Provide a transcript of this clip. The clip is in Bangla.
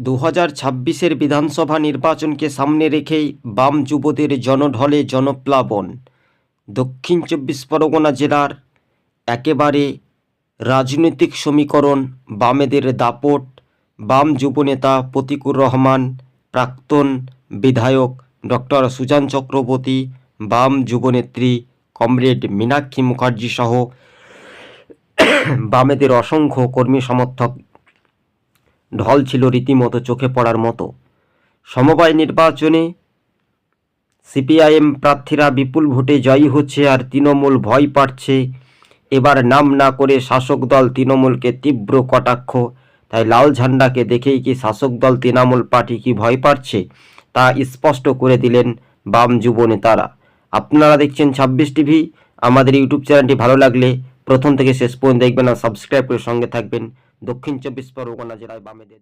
দু হাজার ছাব্বিশের বিধানসভা নির্বাচনকে সামনে রেখেই বাম যুবদের জনঢলে জনপ্লাবন। দক্ষিণ চব্বিশ পরগনা জেলার একেবারে রাজনৈতিক সমীকরণ, বামেদের দাপট, বাম যুবনেতা প্রতিকুর রহমান, প্রাক্তন বিধায়ক ডক্টর সুজান চক্রবর্তী, বাম যুবনেত্রী কমরেড মীনাক্ষী মুখার্জি সহ বামেদের অসংখ্য কর্মী সমর্থক ঢল ছিল রীতিমতো চোখে পড়ার মতো। সমবায় নির্বাচনে সিপিআইএম প্রার্থীরা বিপুল ভোটে জয়ী হচ্ছে আর তৃণমূল ভয় পাচ্ছে। এবার নাম না করে শাসক দল তৃণমূলকে তীব্র কটাক্ষ। তাই লাল ঝান্ডাকে দেখেই কি শাসক দল তৃণমূল পার্টি কি ভয় পাচ্ছে, তা স্পষ্ট করে দিলেন বাম যুব নেতারা। আপনারা দেখছেন ছাব্বিশ টিভি। আমাদের ইউটিউব চ্যানেলটি ভালো লাগলে প্রথম থেকে শেষ পর্যন্ত দেখবেন আর সাবস্ক্রাইব করে সঙ্গে থাকবেন। দক্ষিণ চব্বিশ পরগনা জেলায় বামেদের